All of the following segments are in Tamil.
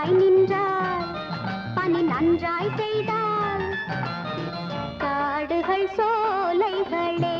துணையாய் நின்றாய் பணி நன்றாய் செய்தால் காடுகள் சோலைகளே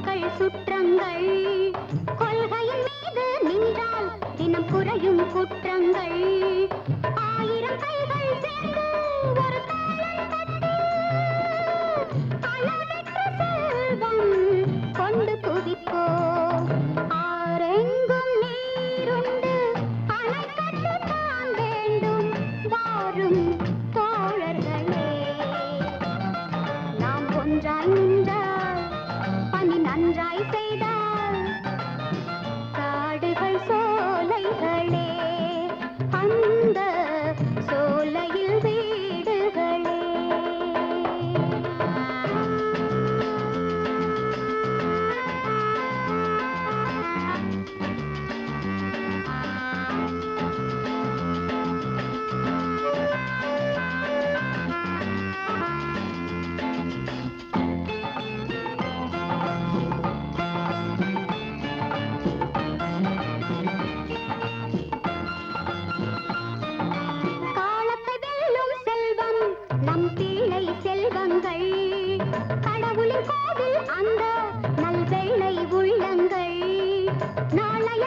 மக்கள் சுற்றங்கள். கொள்கையின் மீது நின்றால் தினம் குறையும் குற்றங்கள். ஆயிரம் கை